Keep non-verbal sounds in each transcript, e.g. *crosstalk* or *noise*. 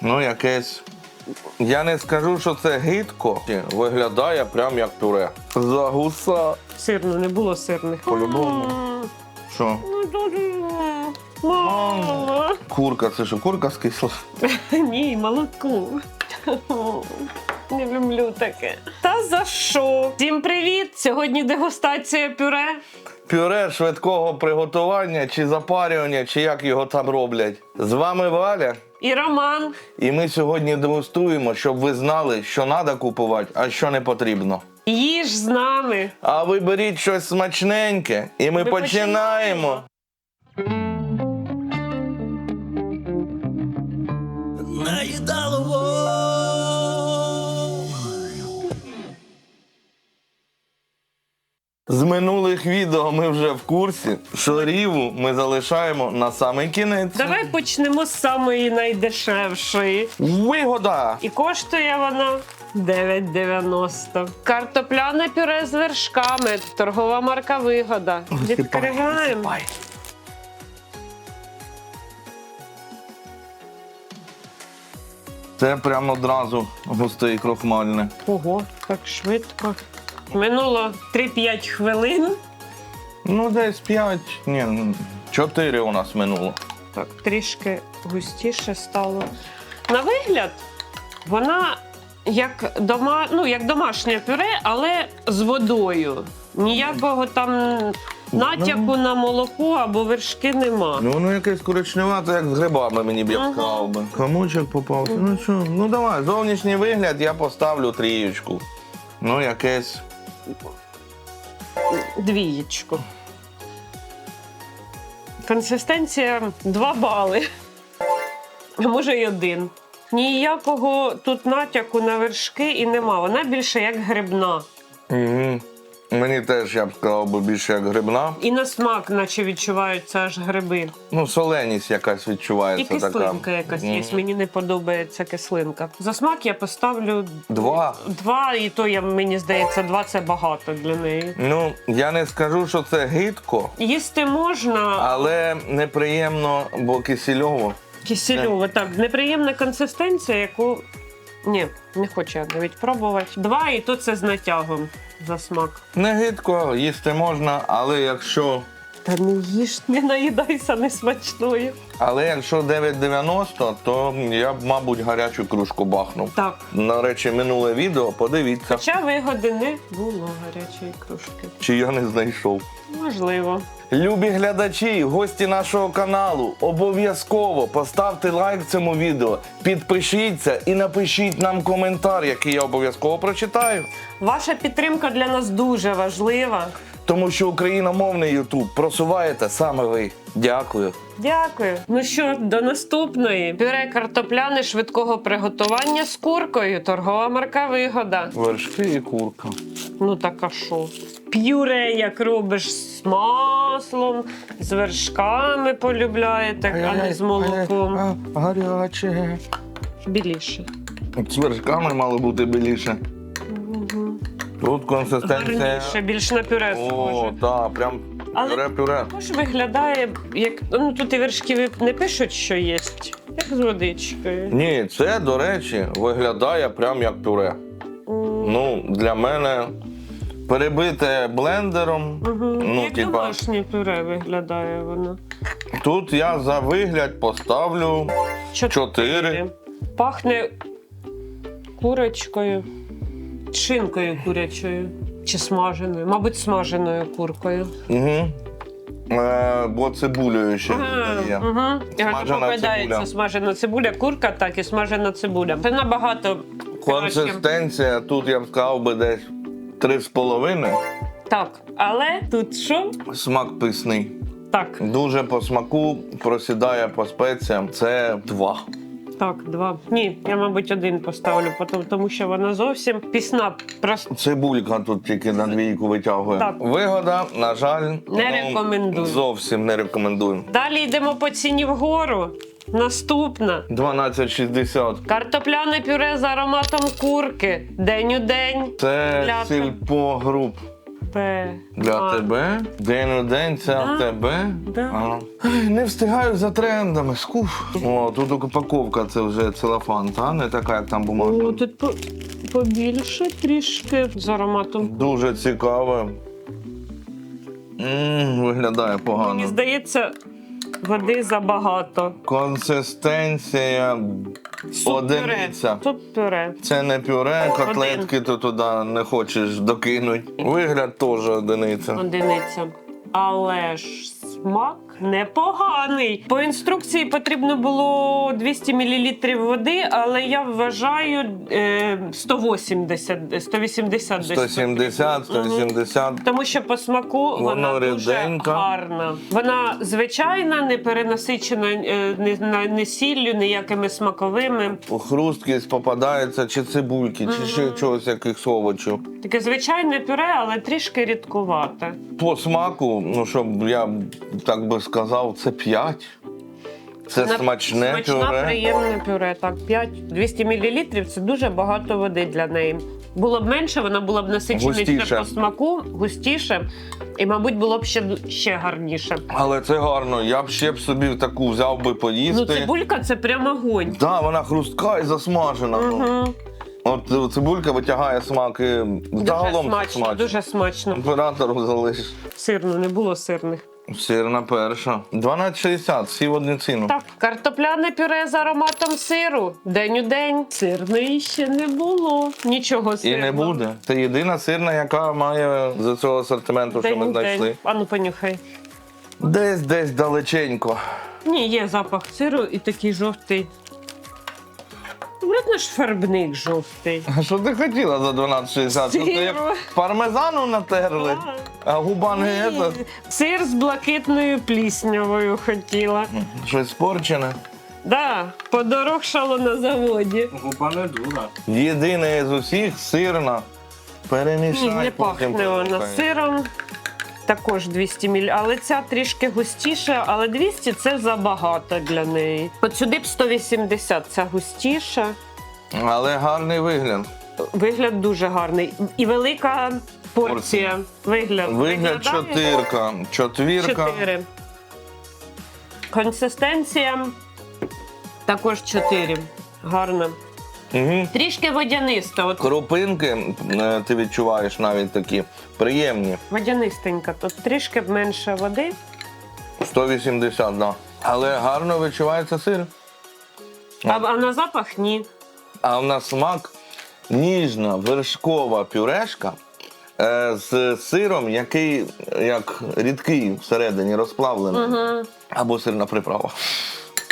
Ну, якесь. Я не скажу, що це гидко. Виглядає прям як пюре. Загуса. Сирно, не було сирних. По-любому. Що? Ну. Курка, це що, курка скисла? *laughs* Ні, молоко. Не люблю таке. Та за що? Всім привіт! Сьогодні дегустація пюре. Пюре швидкого приготування чи запарювання, чи як його там роблять. З вами Валя. І Роман. І ми сьогодні дегустуємо, щоб ви знали, що треба купувати, а що не потрібно. Їж з нами. А ви беріть щось смачненьке, і ми, Ми починаємо. З минулих відео ми вже в курсі, що ріву ми залишаємо на самий кінець. Давай почнемо з самої найдешевшої. Вигода! І коштує вона 9,90. Картопляне пюре з вершками. Торгова марка вигода. Відкриваємо. Це прямо одразу густе і крохмальне. Ого, так швидко. Минуло 3-5 хвилин. Ну, десь 5, ні, 4 у нас минуло. Так, трішки густіше стало. На вигляд, вона як, дома, ну, як домашнє пюре, але з водою. Ніякого там натяку на молоко або вершки нема. Ну, воно якесь коричневате, як з грибами мені б я сказав би. Комочок попався. Ну що, ну давай, зовнішній вигляд я поставлю трієчку. Ну, якесь. Двієчку. Консистенція 2 бали. А може й один. Ніякого тут натяку на вершки і нема. Вона більше як грибна. Угу. Мені теж я б сказав би більше як грибна. І на смак, наче відчуваються аж гриби. Ну, соленість якась І відчувається кислинка така. якась є. Мені не подобається кислинка. За смак я поставлю Два. два, і то я, мені здається, два це багато для неї. Ну, я не скажу, що це гидко, Їсти можна, але неприємно, бо кисельово. Кисельова, так, неприємна консистенція, яку. Ні, не хочу я навіть пробувати. Два, і то це з натягом за смак. Не гидко, їсти можна, але якщо. Та не їж, *laughs* не наїдайся несмачною. Але якщо 9,90, то я б, мабуть, гарячу кружку бахнув. Так. До речі, минуле відео, подивіться, Хоча вигоди не було гарячої кружки. чи я не знайшов. Можливо. Любі глядачі, гості нашого каналу, обов'язково поставте лайк цьому відео, підпишіться і напишіть нам коментар, який я обов'язково прочитаю. Ваша підтримка для нас дуже важлива. Тому що україномовний Ютуб просуваєте саме ви. Дякую. Дякую. Ну що, до наступної. Пюре картопляне швидкого приготування з куркою. Торгова марка вигода. Вершки і курка. Ну так а що? Пюре, як робиш з маслом, з вершками полюбляєте, а не з молоком. Гаряче. Біліше. З вершками мало бути біліше. Тут консистенція. Гарніше, більш на пюре О, схоже. так, прям Але- пюре-пюре. Також виглядає, як ну тут і вершки не пишуть, що є, як з водичкою. Ні, це, до речі, виглядає прям як пюре. Ну, для мене перебите блендером. мгм. Ну, як типа, домашнє пюре виглядає воно. тут я за вигляд поставлю чотири. Пахне курочкою, шинкою курячою чи смаженою, мабуть, смаженою куркою. Угу. Е, бо цибулею ще є. Угу. Смажена попадається цибуля. смажена цибуля, курка, так і смажена цибуля. Це набагато краще. Консистенція тут я б сказав би десь три з половиною. Так, але тут що? Смак писний. Так, Дуже по смаку просідає по спеціям. Це два. Так, два. Ні, я, мабуть, один поставлю, потім- тому що вона зовсім пісна. Просто Цибулька тут тільки на двійку витягує. Так. Вигода, на жаль, Не ну, рекомендую. Зовсім не рекомендую. далі йдемо по ціні вгору. Наступна. 12,60. Картопляне пюре з ароматом курки. День у день. Це сільпо груп. Тебе. Для А, тебе? День у день це Да. в тебе? Да. Ага. Ай, Не встигаю за трендами. Скуф. О, тут упаковка це вже целофан, та? Не така, як там бумага. О, тут по- побільше трішки з ароматом. Дуже цікаво. м виглядає Мені здається, води забагато. Консистенція одиниця. Тут пюре. Це не пюре, котлетки ти туди не хочеш докинути. Вигляд теж одиниця. Одиниця. Але ж смак непоганий. По інструкції потрібно було 200 мл води, але я вважаю е, 180, 180 десь. 170, 180. Тому що по смаку Воно вона дуже ріденька. гарна. Вона звичайна, не перенасичена е, ні, на- сіллю, ніякими смаковими. Хрусткість попадається, чи цибульки, чи ще чогось якихось овочів. Таке звичайне пюре, але трішки рідкувате. По смаку, ну щоб я так би сказав, це 5. Це На- смачне Смачна, пюре. приємне пюре. Так, 5 200 мл це дуже багато води для неї. Було б менше, вона була б насиченіше Густіше. по смаку, густіше, і, мабуть, було б ще, ще гарніше. Але це гарно. Я б ще б собі таку взяв би поїсти. Ну, цибулька це прямо огонь. Да, вона хрустка і засмажена. ну. Угу. От цибулька витягає смак і Дуже загалом смачно, смачно. дуже смачно. Оператору залиш. Сирно, не було сирних. Сирна перша. 12,60, всі в одну ціну. Так, картопляне пюре з ароматом сиру. День у день. Сирної ще не було. Нічого І не буде. Це єдина сирна, яка має з цього асортименту, що ми знайшли. день. Ану, понюхай. Десь десь далеченько. Ні, є запах сиру і такий жовтий. Видно ж фарбник жовтий. А що ти хотіла за 12,60? Що ти як пармезану натерли, а губа не Ні, ета, Сир з блакитною пліснявою хотіла. щось спорчене. Да, подорожчало на заводі. Губа не дура. Єдине з усіх сирна. Перемішай. Ні, не потім пахне вона сиром. Також 200 мл, але ця трішки густіша, але 200 це забагато для неї. От сюди б 180, ця густіша. Але гарний вигляд. Вигляд дуже гарний. І велика порція. Вигляд. Вигляд Виглядає чотирка. Четвірка. Чотири. Консистенція також 4. Гарна. Угу. Трішки водяниста. От Крупинки е, ти відчуваєш навіть такі приємні. водянистенька. Тут трішки менше води. 180, да. Але гарно відчувається сир. А, а на запах ні. А в нас смак ніжна вершкова пюрешка з сиром, який як рідкий всередині розплавлений. Угу. Або сирна приправа.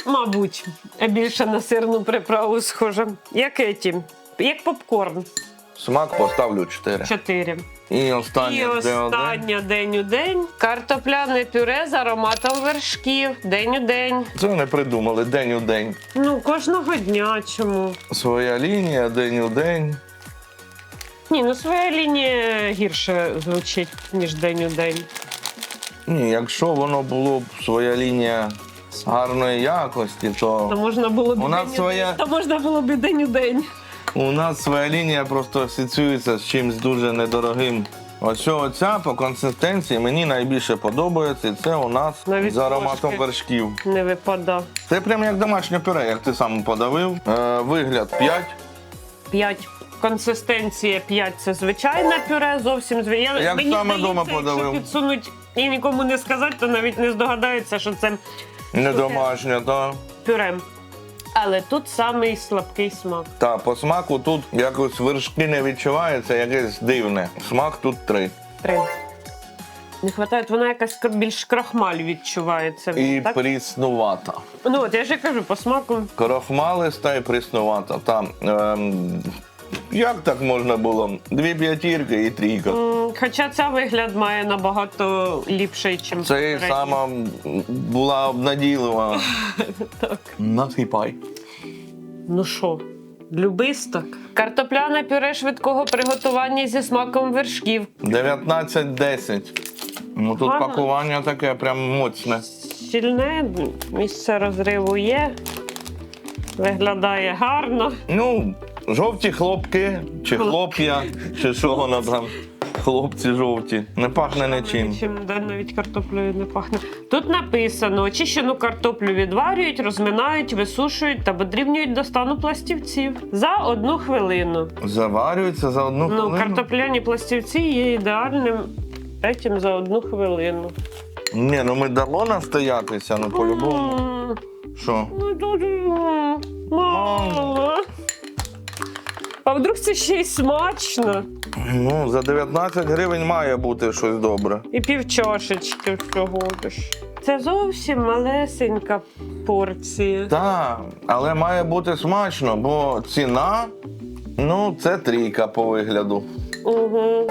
Мабуть, більше на сирну приправу схоже. Як еті. Як попкорн. Смак поставлю 4. 4. І останнє І остання день у день. Картопляне пюре з ароматом вершків. День у день. Це не придумали день у день. Ну, кожного дня чому? Своя лінія, день у день. Ні, ну своя лінія гірше звучить, ніж день у день. Ні, якщо воно було б своя лінія гарної якості, То то можна було б У і нас день у своя- день. То можна було б і день у день. у нас своя лінія просто асоціюється з чимось дуже недорогим. Ось оця по консистенції мені найбільше подобається, і це у нас Навіть з ароматом трошки. вершків. Не випада. Це прямо як домашнє пюре, як ти сам подавив. Е, вигляд 5. 5. Консистенція 5 це звичайне пюре, зовсім звичайне. Як Мені саме здається, дома якщо підсунуть і нікому не сказати, то навіть не здогадаються, що це Не домашнє, та. пюре. Але тут самий слабкий смак. Та по смаку тут якось вершки не відчувається, якесь дивне. Смак тут 3. Три. Не вистачає, вона якась більш крахмаль відчувається. І так? пріснувата. Ну от я ж кажу, по смаку Крохмалиста і пріснувата. Там, ем, як так можна було? Дві п'ятірки і трійка. М, Хоча ця вигляд має набагато ліпший, ніж Це і сама була обнадійлива. *laughs* Так. Насипай. Ну що, любисток? Картопляне пюре швидкого приготування зі смаком вершків. 19-10. Ну тут Гарно. пакування таке прям моцне. Щільне, місце розриву є. Виглядає гарно. Ну, жовті хлопки, чи хлоп'я, чи що воно там. Хлопці жовті. Не пахне нічим. Нічим, да, навіть картоплею не пахне. Тут написано: очищену картоплю відварюють, розминають, висушують та подрібнюють до стану пластівців за одну хвилину. Заварюється за одну хвилину. Ну, картопляні пластівці є ідеальним етім за одну хвилину. Ні, ну ми дамо настоятися, ну по-любому. Що? Ну, дуже мало. А вдруг це ще й смачно? Ну, за 19 гривень має бути щось добре. І півчашечки всього ж. Це зовсім малесенька порція. Так, але має бути смачно, бо ціна, ну, це трійка по вигляду. Угу.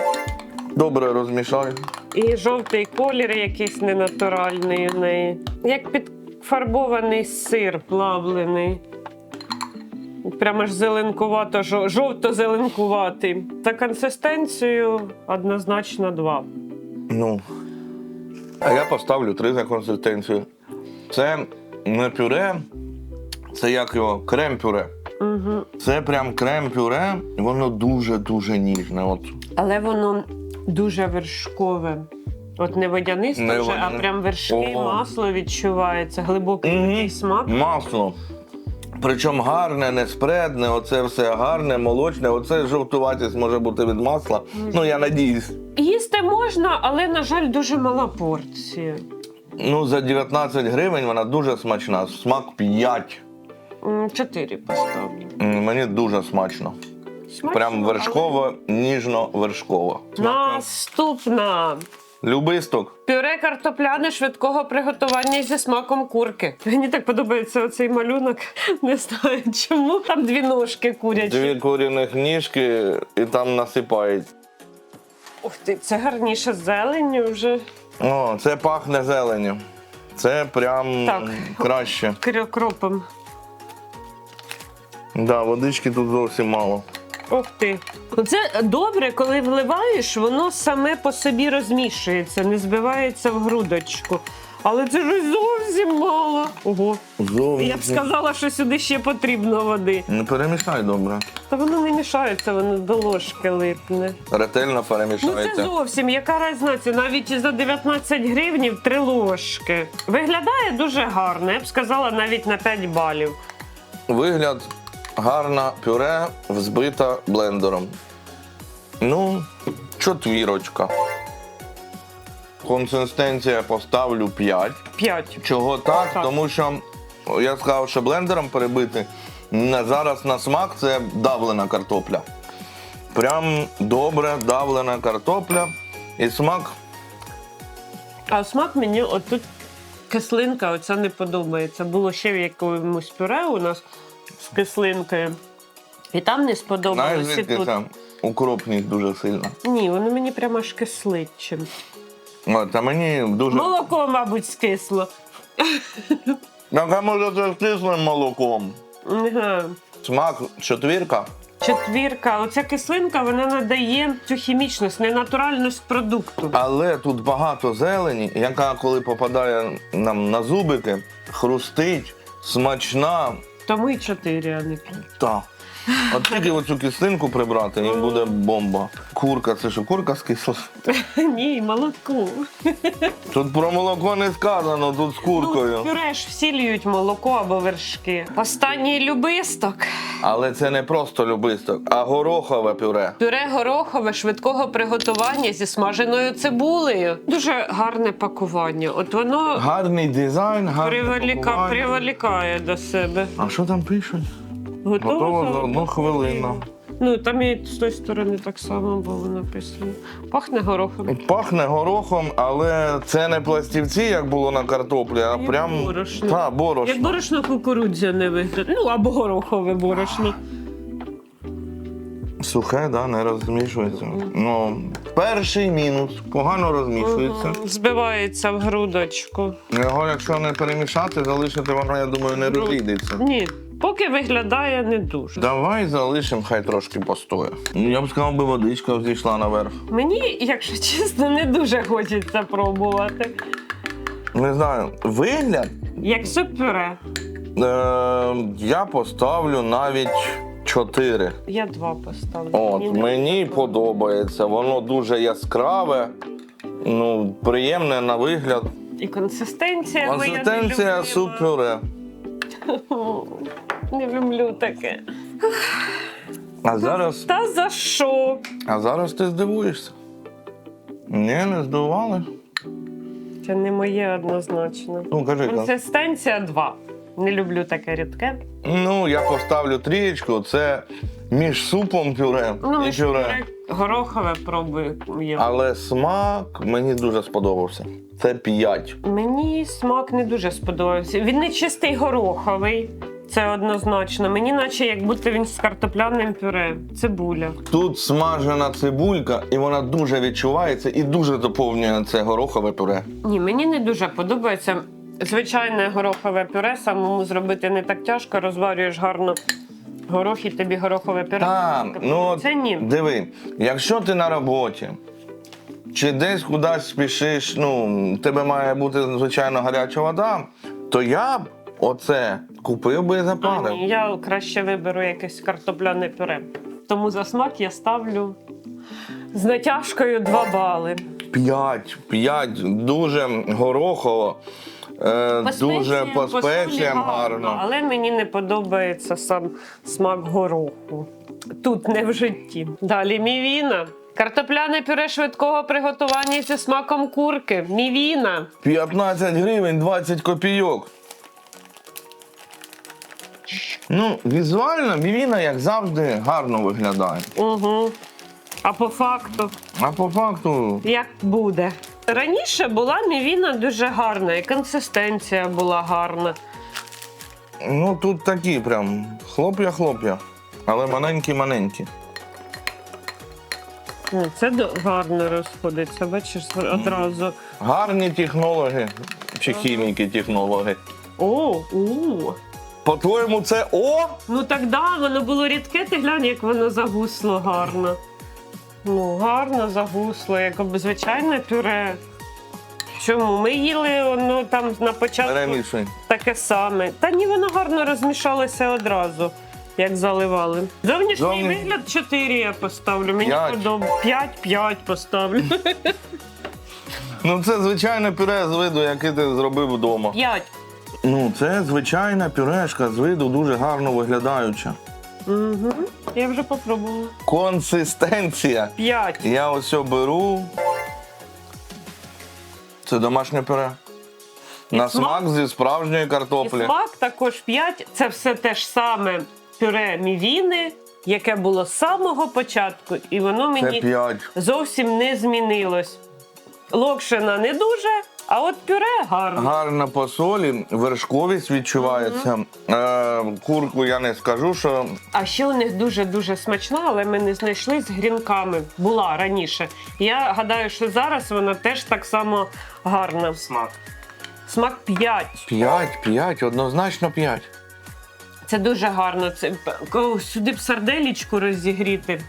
Добре розмішай. І жовтий колір якийсь ненатуральний у неї. Як підфарбований сир плавлений. Прямо ж зеленкувато, жовто-зеленкуватий. За консистенцією однозначно два. Ну. А я поставлю три за консистенцію. Це не пюре, це як його крем-пюре. Угу. Це прям крем-пюре, воно дуже-дуже ніжне. От. Але воно дуже вершкове. От не водянисте Не вже, а прям вершки, О. масло відчувається, глибокий такий смак. Масло. Причому гарне, не спредне, оце все гарне, молочне, оце жовтуватість може бути від масла. Ну, я надіюсь. Їсти можна, але, на жаль, дуже мала порція. Ну, за 19 гривень вона дуже смачна. Смак 5. М, Чотири поставлю. Мені дуже смачно. Смачно, Прям вершково, ніжно-вершково. але- Наступна. Любисток. Пюре картопляне швидкого приготування зі смаком курки. Мені так подобається оцей малюнок. Не знаю чому. Там дві ножки курячі. Дві куряних ніжки і там насипають. Ух ти, це гарніше з зеленню вже. О, це пахне зеленню. Це прям Так. краще. Кр- Кропом. Да, водички тут зовсім мало. Ух ти. Це добре, коли вливаєш, воно саме по собі розмішується, не збивається в грудочку. Але це ж зовсім мало. Ого. Зовсім. Я б сказала, що сюди ще потрібно води. Не перемішай добре. Та воно не мішається, воно до ложки липне. Ретельно Ну це зовсім яка різниця? Навіть за 19 гривнів три ложки. Виглядає дуже гарно. Я б сказала навіть на 5 балів. Вигляд гарна пюре взбита блендером. Ну, четвірочка. Консистенція поставлю 5. 5. Чого так? Так. Тому що я сказав, що блендером перебити. Зараз на смак це давлена картопля. Прям добре давлена картопля. І смак А смак мені отут кислинка оця не подобається. Було ще в якомусь пюре у нас з кислинкою. І там не знаєш, сподобалося. і звідки тут. це укропність дуже сильно. Ні, воно мені прямо аж кислить чим. От, а мені дуже. Молоко, мабуть, скисло. Так, а може це з кислим молоком. Ага. Смак четвірка. Четвірка. Оця кислинка вона надає цю хімічність, ненатуральність продукту. Але тут багато зелені, яка коли попадає нам на зубики, хрустить, смачна. Тому і чотири, а не п'ять. Та. От тільки оцю кислинку прибрати, і буде бомба. Курка, це що курка з кисло? *laughs* Ні, молоко. Тут про молоко не сказано, тут з Ну, куркою. пюре ж всі льють молоко або вершки. Останній любисток. Але це не просто любисток, а горохове пюре. Пюре горохове швидкого приготування зі смаженою цибулею. Дуже гарне пакування. От воно Гарний дизайн, гарне приволіка, пакування. приволікає до себе. А що там пишуть? Готово, Готово за одну хвилину. Ну там і з тої сторони так само було написано. Пахне горохом. Пахне горохом, але це не пластівці, як було на картоплі, а прям борошно. Та, Як борошно. борошно кукурудзяне виглядає. Ну або горохове борошно. Сухе, да, не розмішується. Ну, перший мінус. Погано розмішується. Збивається в грудочку. Його, якщо не перемішати, залишити воно, я думаю, не розійдеться. Ні, поки виглядає не дуже. Давай залишимо, хай трошки постоє. Я б сказав, би водичка взійшла наверх. Мені, якщо чесно, не дуже хочеться пробувати. Не знаю, вигляд Як суп-пюре. е- я поставлю навіть чотири. Я два поставлю. От, Мені мені подобається. Воно дуже яскраве, ну, приємне на вигляд. І консистенція. Консистенція суп-пюре. *laughs* Не люблю таке. А зараз, Та за що? а зараз ти здивуєшся. Ні, не здивували. Це не моє однозначно. Ну, кажи. Консистенція 2. Не люблю таке рідке. Ну, я поставлю трієчку, це між супом пюре Ну, і пюре. горохове пробуємо. Але смак мені дуже сподобався. Це 5. Мені смак не дуже сподобався. Він не чистий гороховий. Це однозначно. Мені наче як будто він з картопляним пюре. Цибуля. Тут смажена цибулька, і вона дуже відчувається і дуже доповнює це горохове пюре. Ні, мені не дуже подобається. Звичайне горохове пюре самому зробити не так тяжко, розварюєш гарно горох і тобі горохове пюре. Так, ну Це ні. диви, якщо ти на роботі чи десь кудись спішиш, ну, тебе має бути, звичайно, гаряча вода, то я б оце купив би і запарив. ні, я краще виберу якесь картопляне пюре. Тому за смак я ставлю з натяжкою 2 бали. П'ять, п'ять, дуже горохово, е, дуже по спеціям гарно. Але мені не подобається сам смак гороху. Тут не в житті. Далі мівіна. Картопляне пюре швидкого приготування зі смаком курки. Мівіна. 15 гривень 20 копійок. Ну, візуально Вівіна, як завжди, гарно виглядає. Угу. А по факту, А по факту, як буде? Раніше була мівіна дуже гарна, і консистенція була гарна. ну тут такі прям хлоп'я-хлоп'я, але маленькі-маленькі. О, Це до- гарно розходиться, бачиш, одразу. Гарні технологи чи хіміки-технологи. О, у. По-твоєму, це О? Ну так да, воно було рідке, ти глянь, як воно загусло гарно. Ну, гарно загусло, як звичайне пюре. Чому? Ми їли воно там на початку Перемішуй. таке саме. Та ні, воно гарно розмішалося одразу, як заливали. Зовнішній Зовні- вигляд 4 я поставлю. Мені П'ять. подобається. 5-5 поставлю. Ну це звичайне пюре з виду, яке ти зробив вдома. 5. Ну, це звичайна пюрешка з виду дуже гарно виглядаюча. Угу. Я вже попробувала. Консистенція. 5. Я ось беру. Це домашнє пюре. На смак? смак зі справжньої І картоплі. смак також 5. Це все те ж саме пюре мівіни, яке було з самого початку, і воно Це мені 5. зовсім не змінилось. Локшина не дуже, а от пюре гарно. Гарна по солі, вершковість відчувається. Е, курку я не скажу, що А ще у них дуже-дуже смачна, але ми не знайшли з грінками. Була раніше. Я гадаю, що зараз вона теж так само гарна. Смак. Смак 5. 5, 5, однозначно 5. Це дуже гарно. Це ко- сюди б сарделічку розігріти.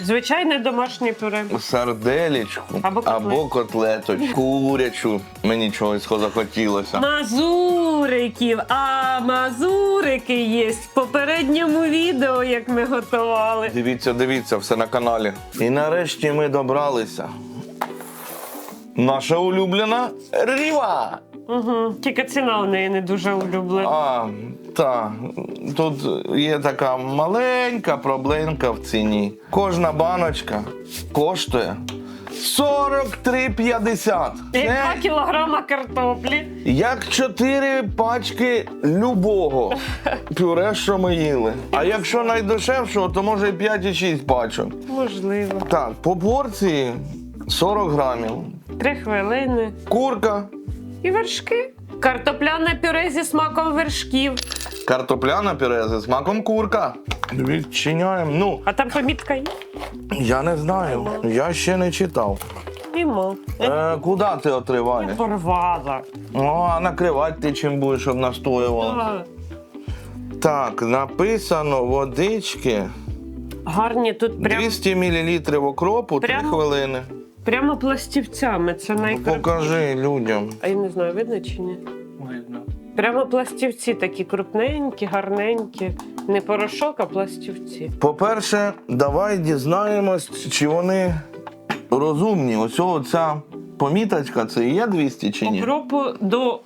Звичайне домашнє пюре. Сарделічку Або або котлеточку, курячу. Мені чогось захотілося. Мазуриків, а мазурики є в попередньому відео, як ми готували. Дивіться, дивіться, все на каналі. І нарешті ми добралися. Наша улюблена ріва. Угу. Тільки ціна в неї не дуже улюблена. А, так. Тут є така маленька проблемка в ціні. Кожна баночка коштує 43,50. Як Це 2 кілограма картоплі. як 4 пачки любого пюре, що ми їли. А якщо найдешевшого, то може і 5 і 6 пачок. Можливо. Так, по порції 40 грамів. Три хвилини. Курка, І вершки. Картопляне пюре зі смаком вершків. картопляна пюре зі смаком курка. Відчиняємо. Ну, А там помітка є? я не знаю. Я ще не читав. Імо. Е, куди ти отриваєш? Порвала. Ну, а накривати ти чим будеш, щоб настоювало. А, Так, написано водички. Гарні тут прям, 200 мл окропу, 3 Прямо? хвилини. Прямо пластівцями. Це найкраще. Покажи людям. А я не знаю, видно чи ні? Видно. Прямо пластівці такі крупненькі, гарненькі. Не порошок, а пластівці. По-перше, давай дізнаємось, чи вони розумні. Ось оця поміточка, це і є 200 чи ні? Попробую до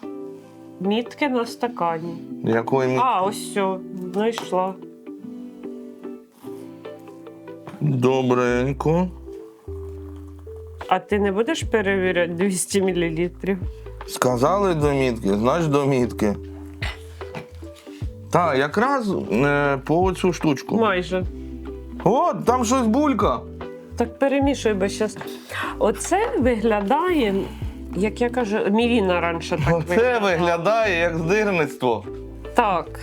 мітки на стакані. Якої мі... А, ось все, знайшла. Добренько. А ти не будеш перевіряти 200 мл? Сказали до мітки, значить до мітки. Так, якраз е, по цю штучку. Майже. О, там щось булька. Так перемішуй, бо зараз. Оце виглядає, як я кажу, мівіна раніше так Оце виглядає як здирництво. Так.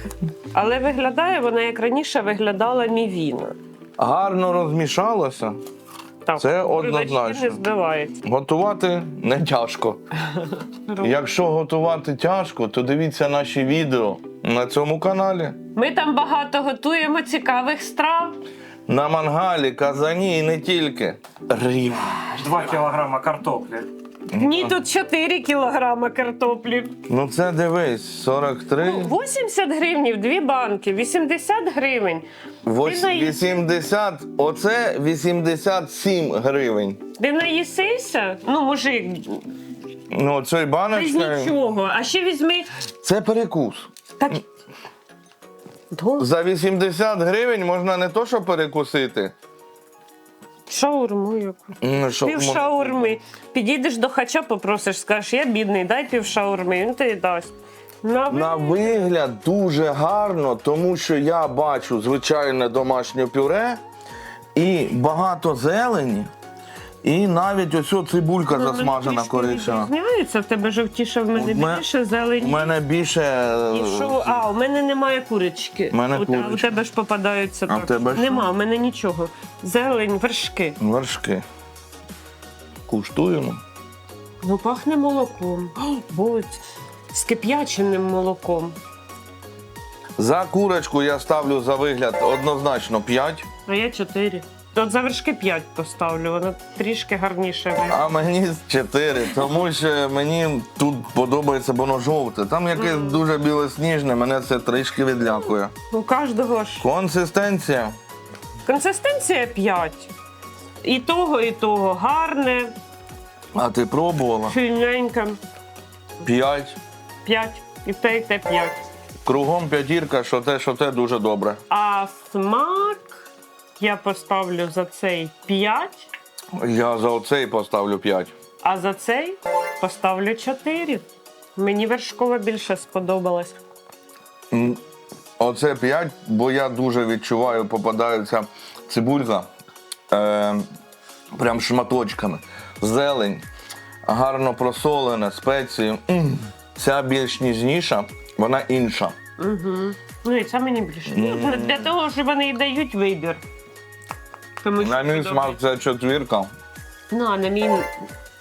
Але виглядає вона, як раніше виглядала мівіна. Гарно розмішалося. Так, Це однозначно. не. Готувати не тяжко. *laughs* Якщо готувати тяжко, то дивіться наші відео на цьому каналі. Ми там багато готуємо цікавих страв. На мангалі, казані і не тільки. Рів. 2 кілограма картоплі. Ні, тут 4 кілограми картоплі. Ну це дивись, 43, Ну, 80 гривнів, дві банки, 80 гривень. вось- ти наїсти. 80, оце 87 гривень. Ти наїсися? Ну, мужик, Ну, цей без баночка, нічого. А ще візьми. це перекус. Так. За 80 гривень можна не то, що перекусити. Шаурму яку. Ну, що, Пів мо- шаурми. Підійдеш до хача, попросиш, скажеш, я бідний, дай пів шаурми. Він тобі дасть. На, На вигляд дуже гарно, тому що я бачу звичайне домашнє пюре і багато зелені, і навіть ось цибулька Ну, засмажена трішки коричнева. Відрізняється, в тебе жовтіше, в мене У мене- більше У зелені. мене більше. е, І що? А, у мене немає курочки. У мене От, А у курочка. тебе ж попадаються А в так. тебе що? Нема, у мене нічого. Зелень, вершки. Вершки. Куштуємо. Ну, пахне молоком. О, Будь з кип'яченим молоком. За курочку я ставлю за вигляд однозначно 5, А я чотири. От за вершки п'ять поставлю, воно трішки гарніше а мені 4, тому що мені тут подобається воно жовте. Там якесь дуже білосніжне, мене це трішки відлякує. У кожного ж. Консистенція. Консистенція 5. І того, і того гарне, А ти пробувала? фільненьке. 5. 5. І те, і те 5. Кругом п'ятірка, що те, що те дуже добре. А смак я поставлю за цей 5, Я за оцей поставлю 5. а за цей поставлю 4. Мені вершкова більше сподобалась. Оце 5, бо я дуже відчуваю, попадається цибулька е, прям шматочками. Зелень, гарно просолена, спеції. М. Ця більш ніжніша, вона інша. Угу. Ну і це мені більше. Ну, для того, що вони і дають вибір. Тому що На мій смак подобається. це четвірка. Ну, а на мій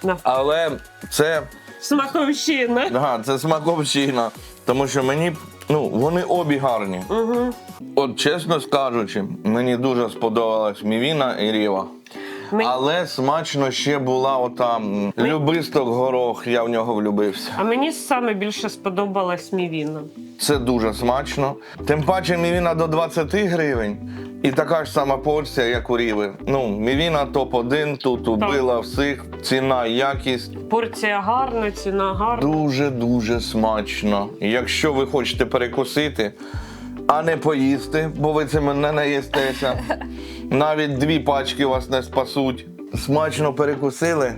на Але це, смаковщина. да, це смаковщина. Тому що мені, ну, вони обі гарні. Угу. От чесно скажучи, мені дуже сподобалась Мівіна і Ріва. Ми... Але смачно ще була ота м, любисток горох, я в нього влюбився. А мені саме більше сподобалась мівіна. Це дуже смачно. Тим паче мівіна до 20 гривень. І така ж сама порція, як у Ріви. Ну, мівіна топ-1, тут убила всіх. Ціна, якість Порція гарна, ціна гарна. дуже-дуже смачно. Якщо ви хочете перекусити, а не поїсти, бо ви цим не наїстеся. Навіть дві пачки вас не спасуть. Смачно перекусили.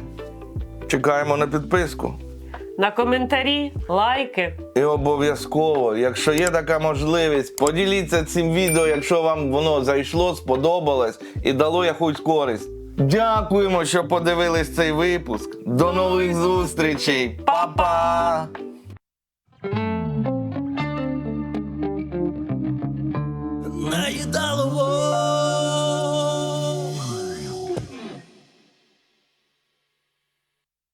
Чекаємо на підписку. На коментарі, лайки. І обов'язково, якщо є така можливість, поділіться цим відео, якщо вам воно зайшло, сподобалось і дало якусь користь. Дякуємо, що подивились цей випуск. До нових зустрічей. Па-па! наїдалово.